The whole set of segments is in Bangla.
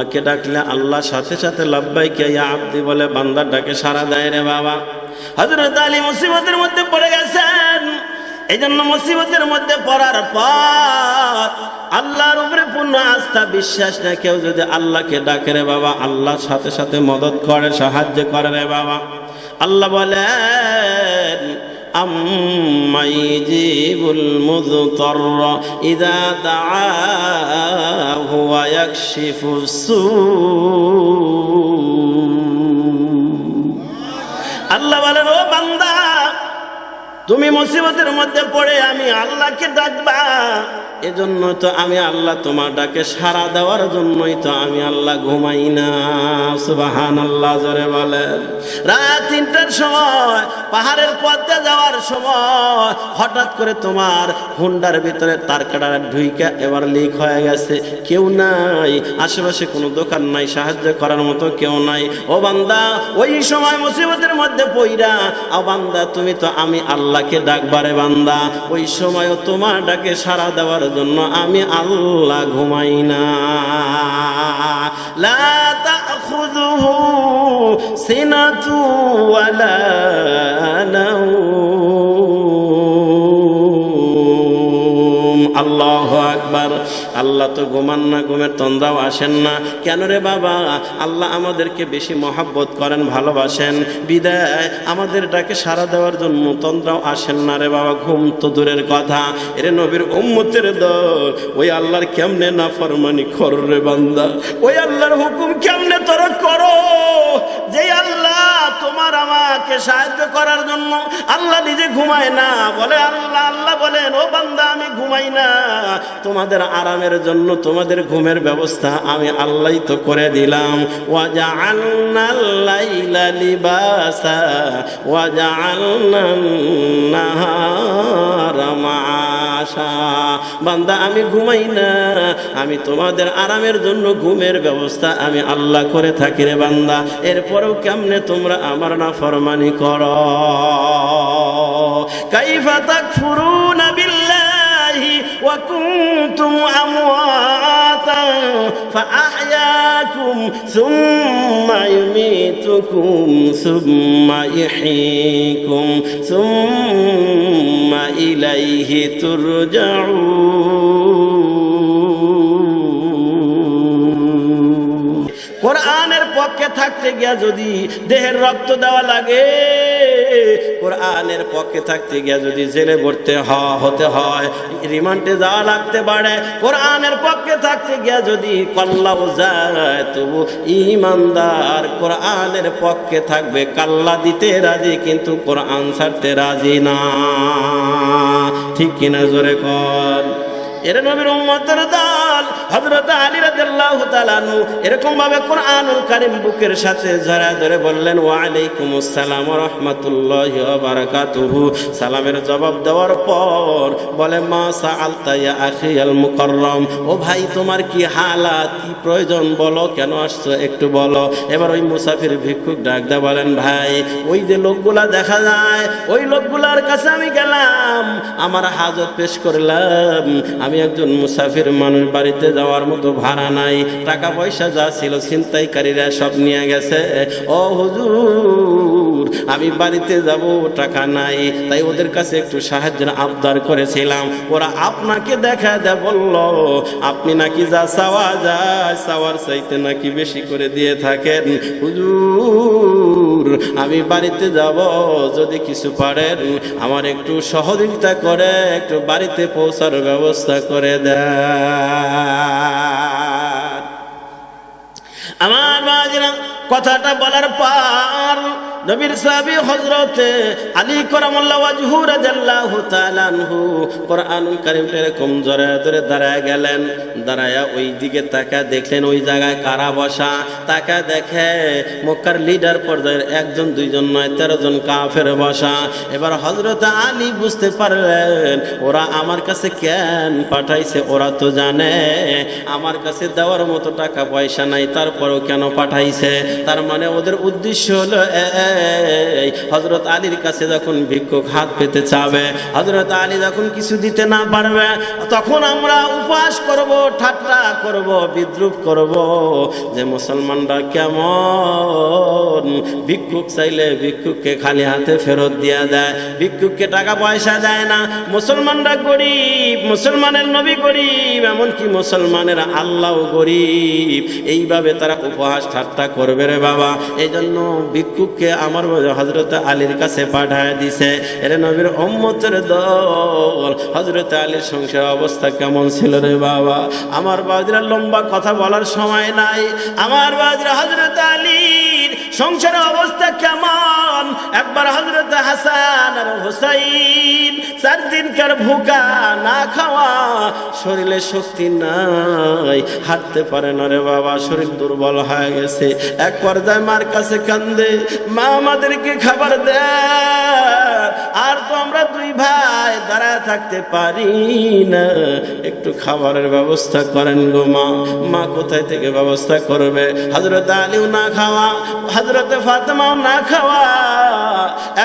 আল্লাহকে ডাকলে আল্লাহ সাথে সাথে লাভবাই কে আব্দি বলে বান্দার ডাকে সারা দেয় রে বাবা হজরত আলী মুসিবতের মধ্যে পড়ে গেছেন এই জন্য মুসিবতের মধ্যে পড়ার পর আল্লাহর উপরে পূর্ণ আস্থা বিশ্বাস না কেউ যদি আল্লাহকে ডাকে রে বাবা আল্লাহর সাথে সাথে মদত করে সাহায্য করে রে বাবা আল্লাহ বলেন أمن يجيب المضطر إذا دعاه হুয়া ইয়াকশিফুস সূ তুমি মুসিবতের মধ্যে পড়ে আমি আল্লাহকে ডাকবা। এজন্য তো আমি আল্লাহ তোমার ডাকে সাড়া দেওয়ার জন্যই তো আমি আল্লাহ ঘুমাই না। সুবাহান আল্লাহ জোরে বলেন। রাত তিনটার সময়, পাহাড়ের পথে যাওয়ার সময়, হঠাৎ করে তোমার হুন্ডার ভিতরে তার কাটার ঢুইকা এবার লিক হয়ে গেছে। কেউ নাই, আশেপাশে কোনো দোকান নাই, সাহায্য করার মতো কেউ নাই। ও বান্দা, ওই সময় মুসিবতের মধ্যে পইরা, ও বান্দা, তুমি তো আমি আল্লাহকে ডাকবারে বান্দা। ওই সময়ও তোমার ডাকে সাড়া দেওয়ার জন্য আমি আল্লাহ ঘুমাই না। লা তাখুযুহু আল্লাহু আকবার। আল্লাহ তো ঘুমান না, ঘুমের তন্দ্রাও আসেন না। কেন রে বাবা? আল্লাহ আমাদেরকে বেশি মহাব্বত করেন, ভালোবাসেন। বিদায়, আমাদের ডাকে সাড়া দেওয়ার জন্য তন্দ্রাও আসেন না রে বাবা, ঘুম তো দূরের কথা। এরে নবীর উম্মতের দল, ওই আল্লাহর কেমনে না ফরমানি কর রে বান্দা? ওই আল্লাহর হুকুম কেমনে তোর করো? যে আল্লাহ তোমার আমাকে সাহায্য করার জন্য আল্লাহ নিজে ঘুমায় না। বলে আল্লাহ আল্লাহ বলেন, ও বান্দা, আমি ঘুমাই না। তোমাদের আরামের জন্য তোমাদের ঘুমের ব্যবস্থা আমি আল্লাহ তো করে দিলাম। ওয়াজআলনাল লাইলা লিবাসা ওয়াজআলনান নাহারা মাআশা বান্দা, আমি ঘুমাই না। আমি তোমাদের আরামের জন্য ঘুমের ব্যবস্থা আমি আল্লাহ করে থাকি রে বান্দা। এরপরেও কেমনে তোমরা আমার না ফরমানি করো? কাইফা তাকফুরুনা বিল্লাহি ওয়া কুনতুম আমওয়াতা فأحياكم ثم يميتكم ثم يحييكم ثم إليه ترجعون কোরআনের পক্ষে থাকতে গিয়া যদি দেহের রক্ত দেওয়া লাগে কোরআনের পক্ষে থাকতে গিয়া যদি জেলে ভরতে হ- হতে হয়, রিমান্ডে যাওয়া লাগতে পারে, কোরআনের পক্ষে থাকতে গিয়া যদি কল্লাও যায়, তবু ইমানদার কোরআনের পক্ষে থাকবে, কাল্লা দিতে রাজি, কিন্তু কোরআন ছাড়তে রাজি না। ঠিক কিনা জোরে কর এর নবীর উম্মতের দল হযরত আলী তাআলা আনহু এরকম ভাবে কোরআনুল কারীম বুকের সাথে জড়া ধরে বললেন ওয়া আলাইকুমুস সালাম ওয়া রাহমাতুল্লাহি বারাকাতুহু সালামের জবাব দেওয়ার পর বলে, মা সাআলতা ইয়া আখি আল মুকাররম। ও ভাই, তোমার কি হালাত? কি প্রয়োজন? বলো, কেন আসছো একটু বলো। এবার ওই মুসাফির ভিক্ষুক ডাক দা বলেন, ভাই, ওই যে লোকগুলা দেখা যায়, ওই লোকগুলার কাছে আমি গেলাম, আমার হাজত পেশ করলাম। আমি একজন মুসাফির মানুষ, বাড়িতে যাওয়ার মতো ভাড়া নাই। টাকা পয়সা যা ছিল ছিনতাইকারীরা সব নিয়ে গেছে। ও হুজুর আমি বাড়িতে যাব, টাকা নাই। তাই ওদের কাছে একটু সাহায্যের আবদার করেছিলাম। ওরা আপনাকে দেখা দেয় বলল, আপনি নাকি যা চাওয়া যায়, চাওয়ার চাইতে নাকি বেশি করে দিয়ে থাকেন। হুজুর, আমি বাড়িতে যাব, যদি কিছু পারেন, আমার একটু সহযোগিতা করে, একটু বাড়িতে পৌঁছার ব্যবস্থা করে দেন। আমার বাজরা কথাটা বলার পর নবীর সাহাবী হযরতে আলী কারামাল্লাহু ওয়াজহু রাদিয়াল্লাহু তাআলা আনহু কোরআনুল কারীমটা এরকম জোরে ধরে দাঁড়ায় গেলেন। দাঁড়ায়া ওই দিকে তাকা দেখলেন ওই জায়গায় কারা বসা? তাকা দেখে মক্কার লিডার পর্যায়ের একজন, দুইজন নয়, তেরো জন কাফের বসা। এবার হজরত আলী বুঝতে পারলেন, ওরা আমার কাছে কেন পাঠাইছে ওরা তো জানে। আমার কাছে দেওয়ার মতো টাকা পয়সা নাই, তারপরেও কেন পাঠাইছে? তার মানে ওদের উদ্দেশ্য হলো হজরত আলীর কাছে যখন ভিক্ষুক হাত পেতে চাবে হজরত আলী যখন কিছু দিতে না পারবে, তখন আমরা উপবাস করব, ঠাট্টা করব, বিদ্রুপ করব যে মুসলমানরা কেমন? ভিক্ষুক চাইলে ভিক্ষুককে খালি হাতে ফেরত দিয়া দেয়, ভিক্ষুককে টাকা পয়সা দেয় না, মুসলমানরা গরিব, মুসলমানের নবী গরিব, এমনকি মুসলমানের আল্লাহ গরিব। এইভাবে তারা উপহাস ঠাট্টা করবে রে বাবা। এই জন্য ভিক্ষুককে আমার হজরত আলীর কাছে পাঠায় দিছে। এর নবীর অম্মতের দল হজরত আলীর সংসার অবস্থা কেমন ছিল রে বাবা? আমার বাজরা লম্বা কথা বলার সময় নাই। আমার বাজরা হজরত আলীর সংসারের অবস্থা কেমন? একবার হজরত হাসান আর হুসাইন চার দিনকার ভুকা না খাওয়া, শরীরে শক্তি নাই। হাঁটতে পারে না রে বাবা, শরীর দুর্বল হয়ে গেছে। এক পর্যায়ে মার কাছে কান্দে, মা, আমাদেরকে খাবার দে। আর তো আমরা দুই ভাই দাঁড়ায় থাকতে পারি না। একটু খাবারের ব্যবস্থা করেন গো মা। মা কোথায় থেকে ব্যবস্থা করবে? হজরত আলীও না খাওয়া হজরতে ফাতেমাও না খাওয়া,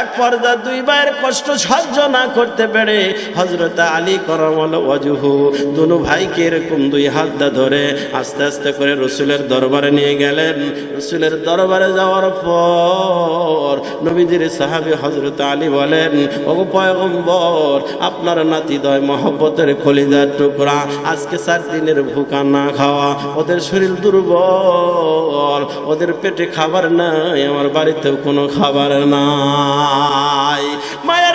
এক পর্দা দুই ভাইয়ের কষ্ট সহ্য না করতে পেরে হজরত আলী করমল অজুহু দুনু ভাইকে এরকম দুই হাত দা ধরে আস্তে আস্তে করে রসুলের দরবারে নিয়ে গেলেন। রসুলের দরবারে যাওয়ার পর নবীজির সাহাবি হজরত আলী বলেন, ওগো পয়গম্বর, আপনার নাতি দয় মহব্বতের কলিজার টুকরা, আজকে চার দিনের ভুকা না খাওয়া, ওদের শরীর দুর্বল, ওদের পেটে খাবার নাই আমার বাড়িতেও কোনো খাবার নাই। মায়ের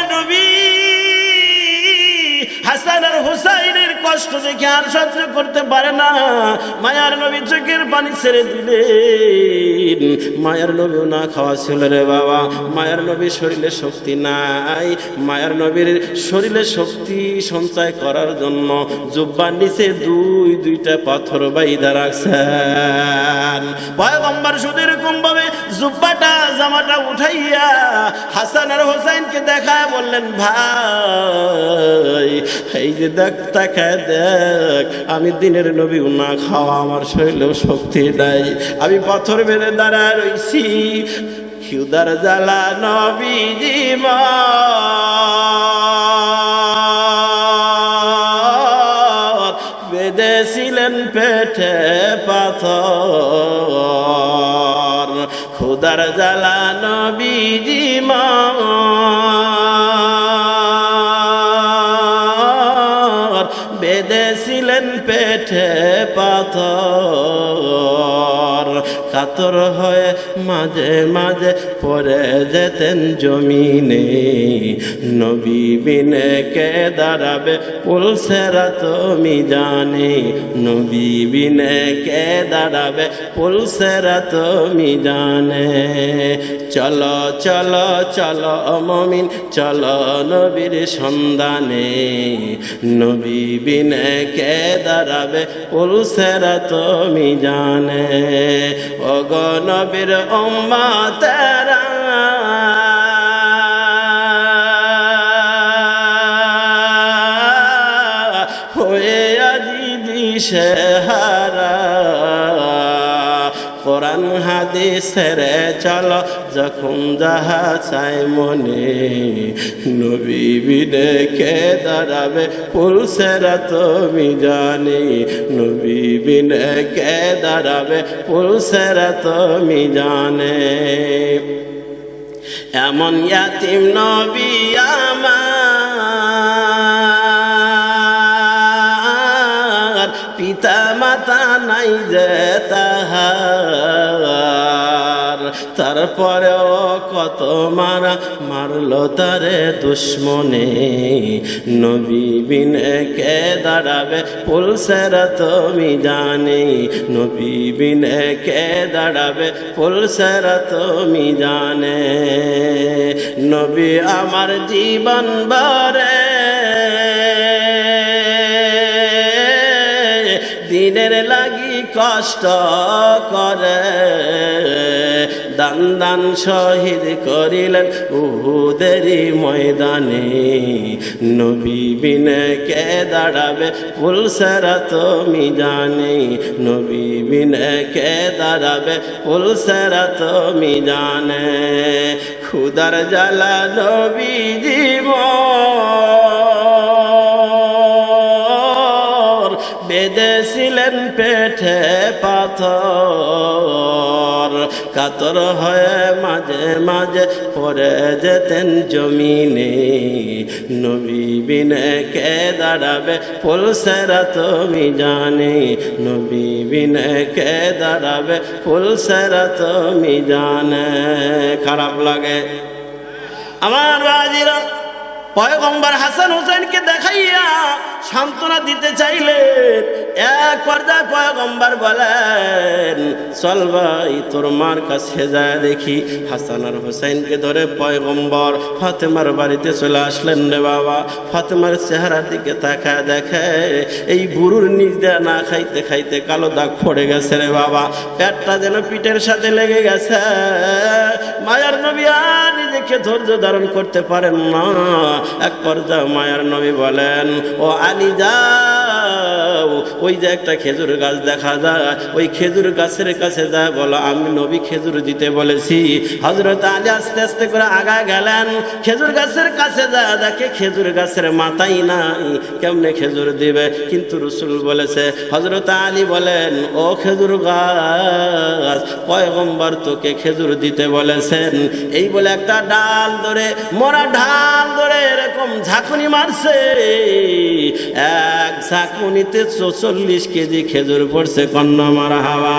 কষ্ট দেখে আর সহ্য করতে পারে না। মায়ার নবী চোখের পানি ছেড়ে দিলেন। মায়ার নবীও না খাওয়া ছিল রে বাবা। মায়ার নবীর শরীরে শক্তি নাই। মায়ার নবীর শরীরে শক্তি সঞ্চয় করার জন্য জুব্বার নিচে দুই, দুইটা পাথর বাইদা রাখছেন। পয়গম্বর শুধু এরকম ভাবে জুব্বাটা, জামাটা উঠাইয়া হাসান আর হোসাইনকে দেখায় বললেন, ভাই, এই যে দেখ, তাকায় দেখ, আমি দিনের নবী না খাওয়া আমার শরীরেও শক্তি নাই আমি পাথর মেরে দাঁড়ায় রইছি, খিউদার জ্বালা নবীজি বেঁধেছিলেন পেটে পাথর খুদার জ্বালা নবীজি মা বেঁধেছিলেন পেটে পাথর। কাতর হয়ে মাঝে মাঝে পরে যেতেন জমিনে। নবী বিনে কে দাঁড়াবে পুলসেরা তুমি জানে নবী বিনে কে দাঁড়াবে পুলসেরা তুমি জানে চলো চলো চলো মমিন, চলো নবীর সন্ধানে। নবী বিনে কে দাঁড়াবে পুলসেরা তুমি জানে। ও গণবীর তেরা হয়ে আজি দিশে কোরআন হাদিসের চল, যখন যাহা চাই মনে। নবী বিনে কে দাঁড়াবে পুলসেরা তুমি জানি। নবী বিনে কে দাঁড়াবে পুলসেরা তুমি জানে। এমন ইয়াতিম নবী নাই যে তাহার, তারপরেও কত মারা মারলো তারে দুশ্মনে। নবী বিনে কে দাঁড়াবে পুলসেরা তুমি জানি। নবী বিনে কে দাঁড়াবে পুলসেরা তুমি জানে। নবী আমার জীবন বারে কষ্ট করে। দান দান শহীদ করিলেন উহুদেরই ময়দানে। নবী বিনে কে দাঁড়াবে পুলসেরা তুমি জানি। নবী বিনে কে দাঁড়াবে পুলসেরা তুমি জানে। খুদার জ্বালা নবী জীবন পেটে পাথর। কাতর হয়ে মাঝে মাঝে পরে যেতেন জমিনে। নবী বিনে কে দাঁড়াবে ফুলসেরা তুমি জানি। নবী বিনে কে দাঁড়াবে ফুলসেরা তুমি জানে। খারাপ লাগে। আমার বাজিরা পয়গম্বর হাসান হোসেনকে দেখাইয়া সান্ত্বনা দিতে চাইলেন। এক পর্যায়ে পয়গম্বর বলেন, চল ভাই, তোর মার কাছে যায় দেখি। হাসান আর হোসেনকে ধরে পয়গম্বর ফাতেমার বাড়িতে চলে আসলেন রে বাবা। ফাতেমার চেহারার দিকে তাকায় দেখে, এই বুড়ুর নিজ দেয়া না খাইতে খাইতে কালো দাগ পড়ে গেছে রে বাবা। পেটটা যেন পিঠের সাথে লেগে গেছে। মায়ার নবী আর নিজেকে ধৈর্য ধারণ করতে পারেন না। এক পর্যায়ে মায়ার নবী বলেন, ও আলী যাও, ওই যে একটা খেজুর গাছ দেখা যায়, ওই খেজুর গাছের কাছে যা বলো, আমি নবী খেজুর দিতে বলেছি। হজরত আলী আস্তে আস্তে করে আগা গেলেন, খেজুর গাছের কাছে যা, দেখে খেজুর গাছের মাথাই নাই, কেমনে খেজুর দিবে? কিন্তু রসুল বলেছে হজরত আলী বলেন, ও খেজুর গাছ, পয়গম্বর তোকে খেজুর দিতে বলেছেন। এই বলে একটা ডাল ধরে, মরা ঢাল ধরে এরকম ঝাঁকুনি মারছে। এক ঝাঁকুনিতে চৌচল্লিশ কেজি খেজুর পড়ছে কন্যা মারা হাওয়া।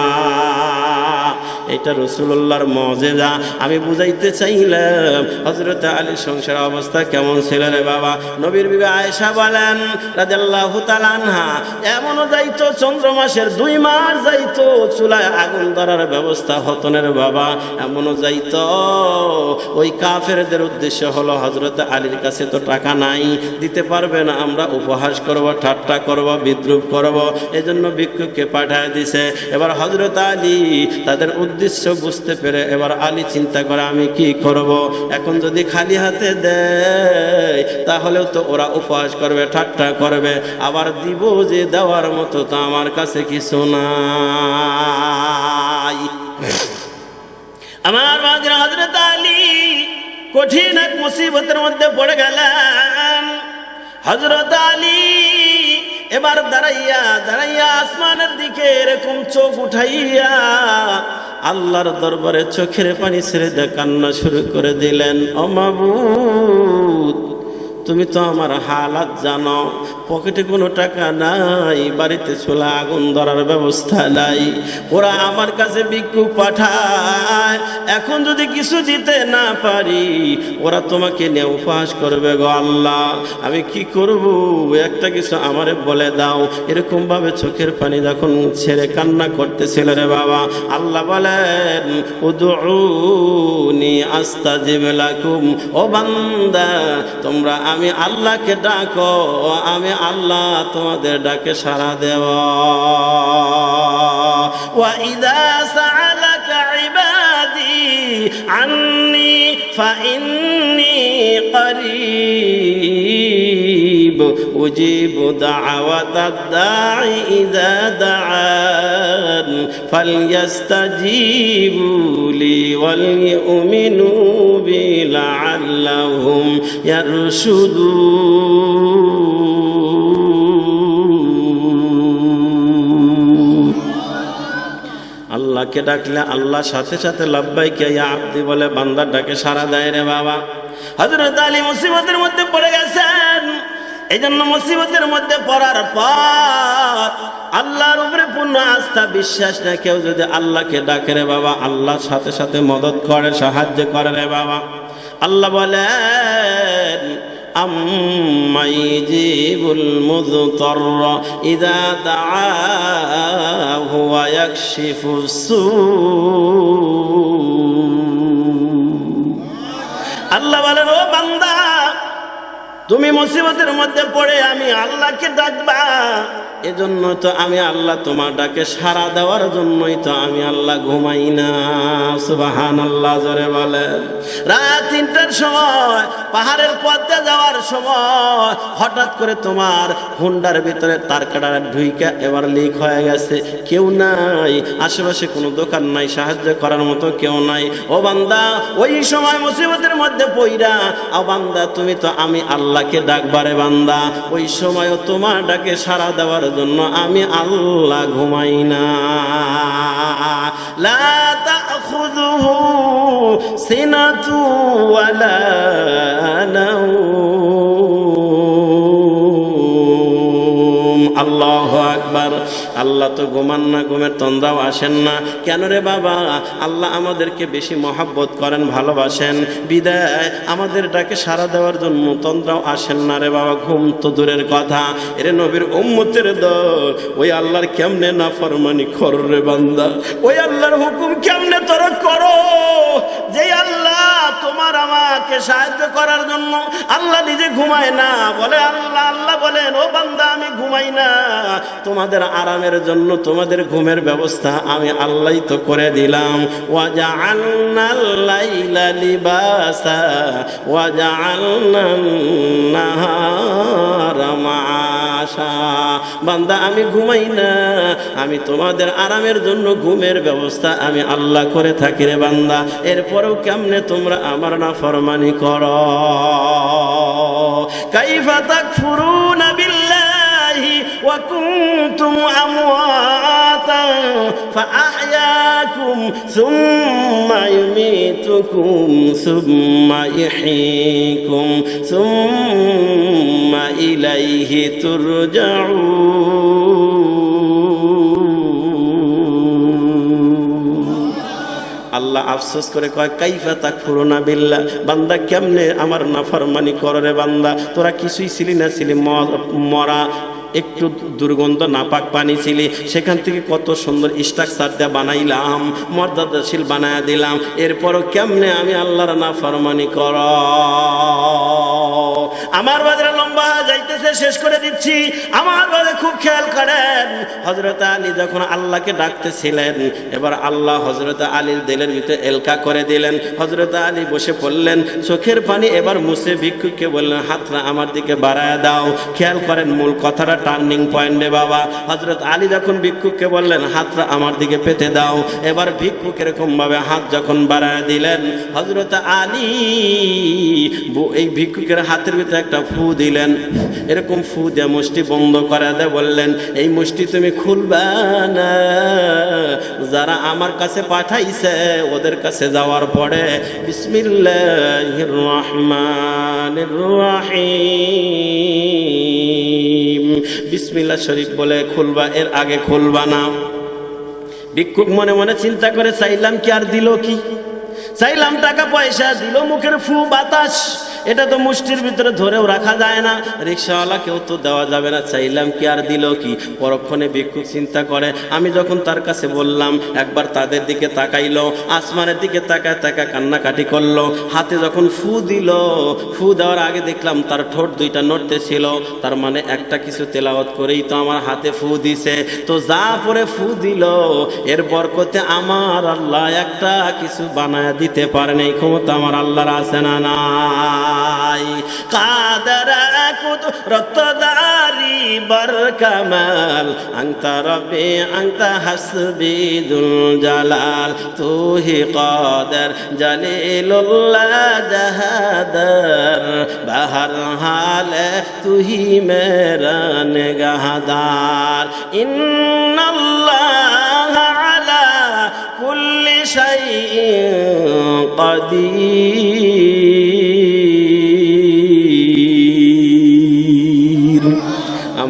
এটা রসুল্লাহর মজেজা আমি বুঝাইতে চাইলাম হজরত আলীর সংসার অবস্থা কেমন ছিল রে বাবা? নবীর বিবে আয়েশা বলেন রাজাল্লাহ তালানহা এমনও যাইতো, চন্দ্র মাসের দুই মাস যাইতো, চুলায় আগুন ধরার ব্যবস্থা হতনের বাবা। এমনও যাইতো। ওই কাফেরদের উদ্দেশ্য হলো হজরত আলীর কাছে তো টাকা নাই, দিতে পারবে না, আমরা উপহাস করব, ঠাট্টা করব, বিদ্রুপ করব, এজন্য ভিক্ষুককে পাঠায় দিছে। এবার হজরত আলী তাদের উদ্দেশ্য বুঝতে পেরে এবার আলী চিন্তা করে, আমি কি করব? এখন যদি খালি হাতে দেয়, তাহলেও তো ওরা উপহাস করবে, ঠাট্টা করবে। আবার দিব যে দেওয়ার মতো তো আমার কাছে কিছু নাই। আমার বাজরা হজরত আলী কঠিন এক মুসিবতের মধ্যে পড়ে গেলেন। হজরত আলী এবার দাঁড়াইয়া দাঁড়াইয়া আসমানের দিকে এরকম চোখ উঠাইয়া আল্লাহর দরবারে চোখের পানি ছেড়ে দেখান্না শুরু করে দিলেন অমাবুত তুমি তো আমার হালাত জানো। পকেটে কোনো টাকা নাই, বাড়িতে চলে, আগুন ধরার ব্যবস্থা নাই। ওরা আমার কাছে ভিক্ষু পাঠায়, এখন যদি কিছু দিতে না পারি, ওরা তোমাকে নিয়ে উপহাস করবে গো আল্লাহ। আমি কি করব? একটা কিছু আমারে বলে দাও। এরকম ভাবে চোখের পানি যখন ছেড়ে কান্না করতেছিল রে বাবা, আল্লাহ বলেন উদুনি আস্তাজিব লাকুম। ও বান্দা, তোমরা আমি আল্লাহকে ডাকো আমি আল্লাহ তোমাদের ডাকে সাড়া দেব وإذا سألك عبادي عني فإني قريب أجيب دعوة الداعي إذا دعان فليستجيبوا لي وليؤمنوا بي لعلهم يرشدون আল্লাহকে ডাকলে আল্লাহ সাথে সাথে লাভবাইকে আব্দি বলে বান্দার ডাকে সারা দেয় রে বাবা। হজরত আলী মুসিবতের মধ্যে পড়ে গেছেন। এই জন্য মুসিবতের মধ্যে পড়ার পর আল্লাহর উপরে পূর্ণ আস্থা, বিশ্বাস না কেউ যদি আল্লাহকে ডাকে রে বাবা আল্লাহর সাথে সাথে মদত করে, সাহায্য করে রে বাবা। আল্লাহ বলেন জিবুল মুযতর ইযা দাআহু ওয়া ইয়াকশিফুস সূ। আল্লাহ বলেন, ও বান্দা, তুমি মুসিবতের মধ্যে পড়ে আমি আল্লাহকে ডাকবা এজন্য তো আমি আল্লাহ তোমার ডাকে সাড়া দেওয়ার জন্যই তো আমি আল্লাহ ঘুমাই না। সুবাহান আল্লাহ জোরে বলেন। রাত তিনটার সময়, পাহাড়ের পথে যাওয়ার সময়, হঠাৎ করে তোমার হুন্ডার ভিতরে তার কাটার ঢুইকা এবার লিক হয়ে গেছে। কেউ নাই, আশেপাশে কোনো দোকান নাই, সাহায্য করার মতো কেউ নাই। ও বান্দা, ওই সময় মুসিবতের মধ্যে পইরা, ও বান্দা, তুমি তো আমি আল্লাহকে ডাকবারে বান্দা। ওই সময়ও তোমার ডাকে সাড়া দেওয়ার জন্য আমি আল্লাহ ঘুমাই না। লা তাখুযুহু সিনাতু ওয়ালা আল্লাহ তো ঘুমান না, ঘুমের তন্দ্রাও আসেন না। কেন রে বাবা? আল্লাহ আমাদেরকে বেশি মহাব্বত করেন, ভালোবাসেন। বিদায়, আমাদের ডাকে সাড়া দেওয়ার জন্য তন্দ্রাও আসেন না রে বাবা, ঘুম তো দূরের কথা। এরে নবীর উম্মতের দল, ওই আল্লাহর কেমনে না ফরমানি কর রে বান্দা? ওই আল্লাহর হুকুম কেমনে তোর করো? তোমার আমাকে সাহায্য করার জন্য আল্লাহ নিজে ঘুমায় না। বলে আল্লাহ আল্লাহ বলেন, ও বান্দা, আমি ঘুমাই না। তোমাদের আরামের জন্য তোমাদের ঘুমের ব্যবস্থা আমি আল্লাহ তো করে দিলাম। ওয়াজা আল্লাহ লিবাসা ওয়াজা আশা বান্দা আমি ঘুমাই না আমি তোমাদের আরামের জন্য ঘুমের ব্যবস্থা আমি আল্লাহ করে থাকি রে বান্দা এরপরেও কেমনে তোমরা আমার না ফরমানি কর কাইফা তাকফুরুনা বিল্লাহি ওয়া কুনতুম আমওয়াতা فأحياكم ثم يميتكم ثم يحييكم ثم সুম্মা ইলাইহি তুরজাউন আল্লাহ আফসোস করে কয়, কাইফা তা ফুরোনা বিল্লা বান্দা কেমনে আমার নাফরমানি রে বান্দা? তোরা কিছুই ছিলি না ছিলি মরা, একটু দুর্গন্ধ নাপাক পানি ছিলি, সেখান থেকে কত সুন্দর স্ট্রাকচার দিয়ে বানাইলাম, মর্যাদাশীল বানায় দিলাম, এরপরও কেমনে আমি আল্লাহর না ফরমানি কর আমার বাজারে লম্বা যাইতেছে, শেষ করে দিচ্ছি। আমার বাজারে খুব খেয়াল করেন হজরত আলী যখন আল্লাহকে ডাকতেছিলেন, এবার আল্লাহ হজরত আলীর দিলের ভিতরে এলকা করে দিলেন। হজরত আলী বসে পড়লেন, চোখের পানি এবার মুছে ভিক্ষুককে বললেন হাতটা আমার দিকে বাড়ায় দাও। খেয়াল করেন মূল কথাটা টার্নিং পয়েন্টে বাবা। হজরত আলী যখন ভিক্ষুককে বললেন, হাতরা আমার দিকে পেতে দাও। এবার ভিক্ষুক এরকম ভাবে হাত যখন বাড়ায় দিলেন হজরত আলী এই ভিক্ষুকের হাতের ভিতরে একটা ফু দিলেন। এরকম ফু দিয়ে মুষ্টি বন্ধ করে দে বললেন, এই মুষ্টি তুমি খুলবা না। যারা আমার কাছে পাঠাইছে, ওদের কাছে যাওয়ার পরে রহিম। বিসমিল্লাহ শরীফ বলে খুলবা, এর আগে খুলবা না। ভিক্ষুক মনে মনে চিন্তা করে চাইলাম কি আর দিল কি? চাইলাম টাকা পয়সা দিল, মুখের ফু বাতাস। এটা তো মুষ্টির ভিতরে ধরেও রাখা যায় না। রিক্সাওয়ালা কেউ তো দেওয়া যাবে না। চাইলাম কি আর দিল কি? পরক্ষণে ভিক্ষুক চিন্তা করে। আমি যখন তার কাছে বললাম, একবার তাদের দিকে তাকাইলো, আসমানের দিকে তাকায় তাকা কান্নাকাটি করল। হাতে যখন ফু দিল, ফু দেওয়ার আগে দেখলাম তার ঠোঁট দুইটা নড়তে ছিল। তার মানে একটা কিছু তেলাওয়াত করেই তো আমার হাতে ফু দিছে। তো যা পরে ফু দিল, এর বরকতে আমার আল্লাহ একটা কিছু বানায় দিতে পারেন। এই ক্ষমতা আমার আল্লাহর আছে না না নাই। কাদার কুত রক্তদারি বর কামাল আংতা রবে আংতা হাসবি দুল জালাল। তুহি কাদার জালিলুল্লাহ জাহাদার, বাহার হালে তুহি মেরা নিগাহদার। ইন্নাল্লাহ আলা কুল্লি শাইইন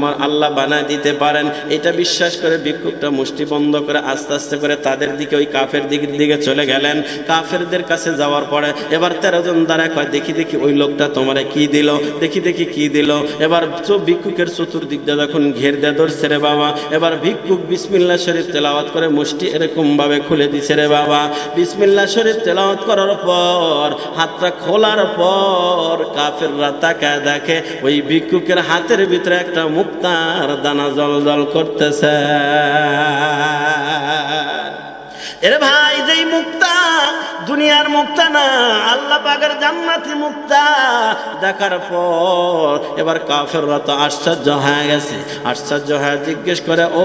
আমার আল্লাহ বানায় দিতে পারেন। এটা বিশ্বাস করে ভিক্ষুকটা মুষ্টি বন্ধ করে আস্তে আস্তে করে তাদের দিকে ওই কাফের দিকের দিকে চলে গেলেন। কাফেরদের কাছে যাওয়ার পরে এবার তেরো জন দ্বারা কয়, দেখি দেখি ওই লোকটা তোমারে কি দিল? দেখি দেখি কি দিল? এবার ভিক্ষুকের চতুর্দিক দিয়ে যখন ঘের দিয়ে ধরছে রে বাবা, এবার ভিক্ষুক বিসমিল্লা শরীফ তেলাওয়াত করে মুষ্টি এরকম ভাবে খুলে দিছে রে বাবা। বিসমিল্লা শরীফ তেলাওয়াত করার পর, হাতটা খোলার পর কাফেররা তাকায় দেখে ওই ভিক্ষুকের হাতের ভিতরে একটা মুক্তার দানা জল জল করতেছে। এরে ভাই যেই মুক্তা দুনিয়ার মুক্তা না, আল্লাহ পাকের জান্নাতি মুক্তা। দেখার পর এবার কাফেররা তো আশ্চর্য হয়ে গেছে। আশ্চর্য হয়ে জিজ্ঞেস করে, ও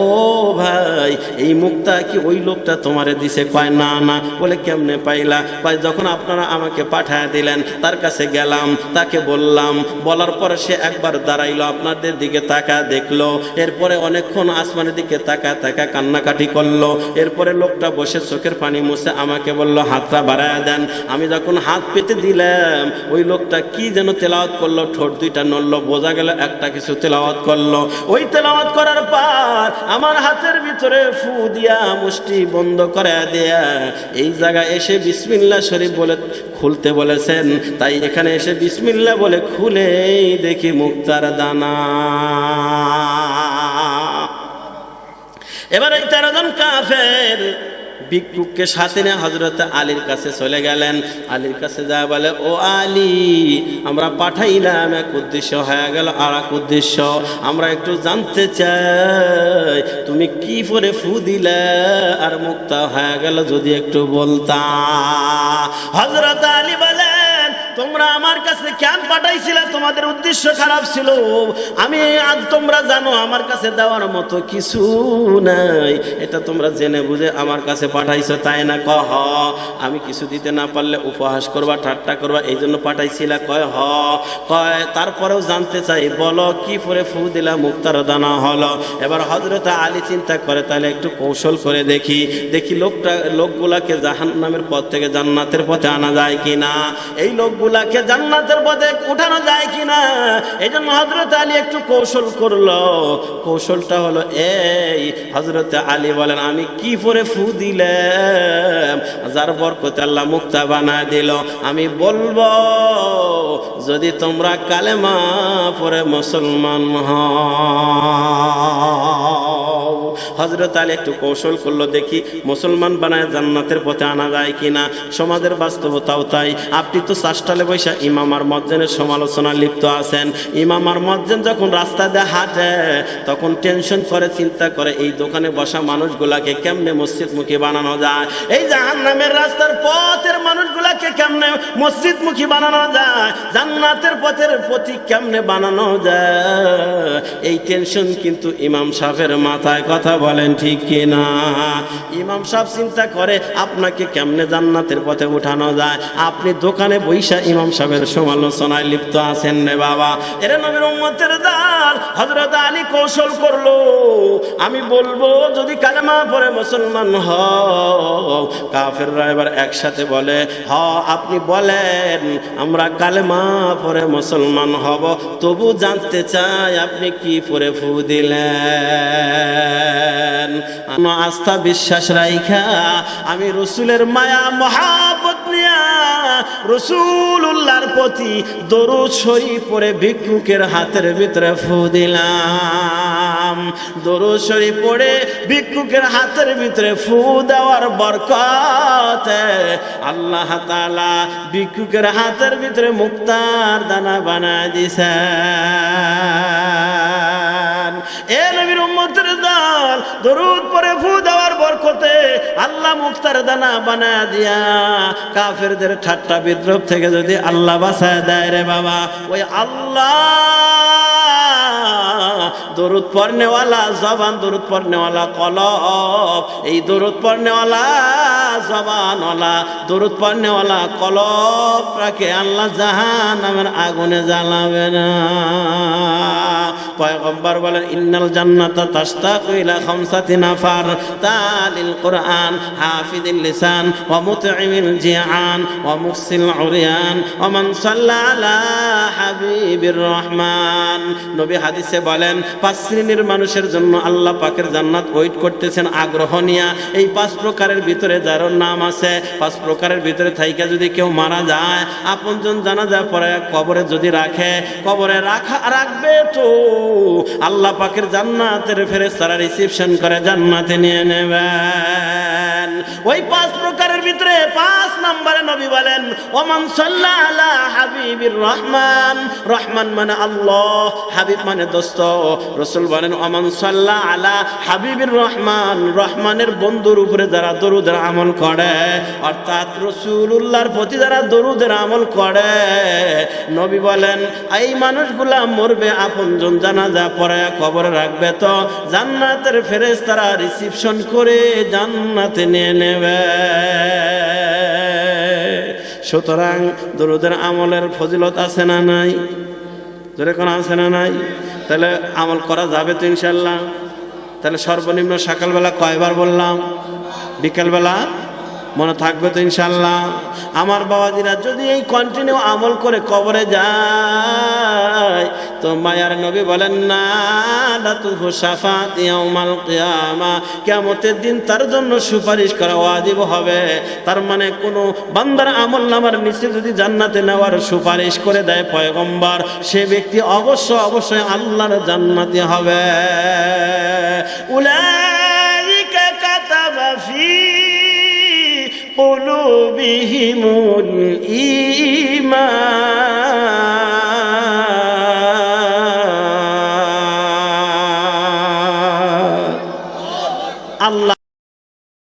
ভাই, এই মুক্তা কি ওই লোকটা তোমারে দিছে? কয়, না না। বলে, কেমনে পাইলা? ভাই, যখন আপনারা আমাকে পাঠায় দিলেন, তার কাছে গেলাম, তাকে বললাম, বলার পরে সে একবার দাঁড়াইলো, আপনাদের দিকে তাকা দেখল, এরপরে অনেকক্ষণ আসমানের দিকে তাকা তাকা কান্নাকাটি করল, এরপরে লোকটা বসে চোখের পানি মুছে আমাকে বলল, হাতটা বাড়ায় দেন। আমি যখন হাত পেতে দিলাম, ওই লোকটা কি যেন তেলাওয়াত করল, ঠোঁট দুইটা নড়লো, বোঝা গেল একটা কিছু তেলাওয়াত করল। ওই তেলাওয়াত করার পর আমার হাতের ভিতরে ফু দিয়া মুষ্টি বন্ধ করে দেয়া। এই জায়গায় এসে বিসমিল্লা শরীফ বলে খুলতে বলেছেন। তাই এখানে এসে বিসমিল্লা বলে খুলেই দেখি মুক্তার দানা। এবার এই তেরো জন কাফের ভিক্ষুককে সাথে নিয়ে হজরত আলীর কাছে চলে গেলেন। আলীর কাছে যা বলে, ও আলী, আমরা পাঠাইলাম এক উদ্দেশ্য, হয়ে গেল আর এক উদ্দেশ্য। আমরা একটু জানতে চাই, তুমি কি করে ফু দিলে? আর মুক্তা হয়ে গেল যদি একটু বলতা। হজরত আলী বলেন তোমরা আমার কাছে কেন পাঠাইছিলে, তোমাদের উদ্দেশ্য খারাপ ছিল। আমি আজ তোমরা জানো, আমার কাছে দেওয়ার মতো কিছু নাই। এটা তোমরা জেনে বুঝে আমার কাছে পাঠাইছো, তাই না? কহ। আমি কিছু দিতে না পারলে উপহাস করবা, ঠাট্টা করবা, এই জন্য পাঠাইছিলা, কয় হ। কয়, তারপরেও জানতে চাই, বলো, কি পরে ফু দিলা, মুক্তার দানা হলো। এবার হজরত আলী চিন্তা করে, তাহলে একটু কৌশল করে দেখি। দেখি লোকটা, লোকগুলাকে জাহান নামের পথ থেকে জান্নাতের পথে আনা যায় কি না এই লোকগুলাকে জান্নাতের পথে উঠানো যায় কিনা? এই জন্য হজরত আলী একটু কৌশল করল। কৌশলটা হলো, এই হজরত আলী বলেন, আমি কি পরে ফু দিলাম? যার বরকতে আল্লাহ মুক্তা বানা দিল। আমি বলব, যদি তোমরা কালেমা পরে মুসলমান হও হজরত আলী একটু কৌশল করল, দেখি মুসলমান বানায় জান্নাতের পথে আনা যায় কিনা। সমাজের বাস্তবতাও তাই। আপনি তো চাষটালে বৈশা ইমামার মজ্জেনের সমালোচনা লিপ্ত আছেন। ইমামার মজ্জেন যখন রাস্তা দিয়ে হাঁটে, তখন টেনশন করে, চিন্তা করে, এই দোকানে বসা মানুষগুলাকে কেমনে মসজিদমুখী বানানো যায়? এই জাহান নামের রাস্তার পথের মানুষগুলাকে কেমনে মসজিদ মসজিদমুখী বানানো যায়? জান্নাতের পথের প্রতীক কেমনে বানানো যায়? এই টেনশন কিন্তু ইমাম সাহেবের মাথায় কথা বলেন, ঠিক কি না? ইমাম সাহেব চিন্তা করে, আপনাকে কেমনে জান্নাতের পথে উঠানো যায়? আপনি দোকানে বৈশা ইমাম সাহেবের সমালোচনায় লিপ্ত আছেন রে বাবা। এর নবীর উম্মতের দাল হজরত আলী কৌশল করল। আমি বলব, যদি কালেমা পরে মুসলমান হও, কাফেররা এবার একসাথে বলে, হ, আপনি বলেন, আমরা কালেমা পরে মুসলমান হব। তবু জানতে চাই, আপনি কি পরে ফু দিলেন? আমার আস্থা বিশ্বাস রাইখা, আমি রসুলের মায়া মহাবত নিয়া রসুল্লাহর প্রতি দরুদ শরীফ পরে ভিক্ষুকের হাতের ভিতরে ফু দিলাম। দরুদ শরীফ পড়ে ভিক্ষুকের হাতের ভিতরে ফু দেওয়ার বরকত আল্লাহ তালা ভিক্ষুকের হাতের ভিতরে মুক্তার দানা বানা দিছেন। এ নবীর দরুদ পরে ফু দেওয়ার বরকতে আল্লাহ মুক্তার দানা বানা দিয়া কাফেরদের ঠাট্টা বিদ্রোহ থেকে যদি আল্লাহ বাসায় দেয় রে বাবা, ওই আল্লাহ দরুদ পড়নেওয়ালা জবান, দরুদ পড়নেওয়ালা কলব, এই দরুদ পড়নেওয়ালা জবানওয়ালা, দরুদ পড়নেওয়ালা কলবটাকে আল্লাহ জাহান নামের আগুনে জ্বালাবে না। পয়গম্বর বলেন, ইন্নাল জান্নাত তাশতাকু ইলা খামসাতি নাফার, তালিল কুরআন, হাফিদিল লিসান, ওয়া মুতঈমিল জিআন ওয়া মুফসিল উরিয়ান, ওয়া মান সাল্লা আলা হাবিবির রহমান। নবী হাদিসে বলেন, পাঁচ শ্রেণির মানুষের জন্য আল্লাহ পাকের জান্নাত ওয়েট করতেছেন আগ্রহ নিয়া। এই পাঁচ প্রকারের ভিতরে যার নাম আছে, পাঁচ প্রকারের ভিতরে থাইকা যদি কেউ মারা যায়, আপনজন জানা যায় পরে কবরে যদি রাখে, কবরে রাখা রাখবে তো। আল্লাহ পাখির জান্নাতের ফেরে ফেরেস্তারা রিসিপশন করে জান্নাতে নিয়ে নেবেন ওই পাঁচ প্রকারের ভিতরে পাঁচ নম্বরে নবী বলেন, ওমান সাল্লা আলা হাবিবির রহমান। রহমান মানে আল্লাহ, হাবিব মানে দোস্ত। রসুল বলেন, ওমান সাল্লা আলা হাবিবির রহমান। রহমানের বন্ধুর উপরে যারা দরুদের আমল করে, অর্থাৎ রসুল্লাহর প্রতি যারা দরুদের আমল করে, নবী বলেন, এই মানুষগুলা মরবে, আপনজন জানাজা পরে কবরে রাখবে তো? জান্নাতের ফেরেস তারা রিসিপশন করে জান্নাতে নিয়ে নেবে। সুতরাং দরুদের আমলের ফজিলত আছে না নাই? জোরে কোনো আছে না নাই? তাহলে আমল করা যাবে তো ইনশাল্লাহ তাহলে সর্বনিম্ন সকালবেলা কয়বার বললাম? বিকেলবেলা মনে থাকবে তো ইনশাল্লাহ আমার বাবাজিরা যদি এই কন্টিনিউ আমল করে কবরে যায়, তো মায়ার নবী বলেন, না কিয়ামতের দিন তার জন্য সুপারিশ করা ওয়াজিব হবে। তার মানে কোনো বান্দার আমল নামার নিচে যদি জান্নাতে নেওয়ার সুপারিশ করে দেয় পয়গম্বর, সে ব্যক্তি অবশ্য অবশ্যই আল্লাহর জান্নাতি হবে। উলাইকা قلوبهم الإيمان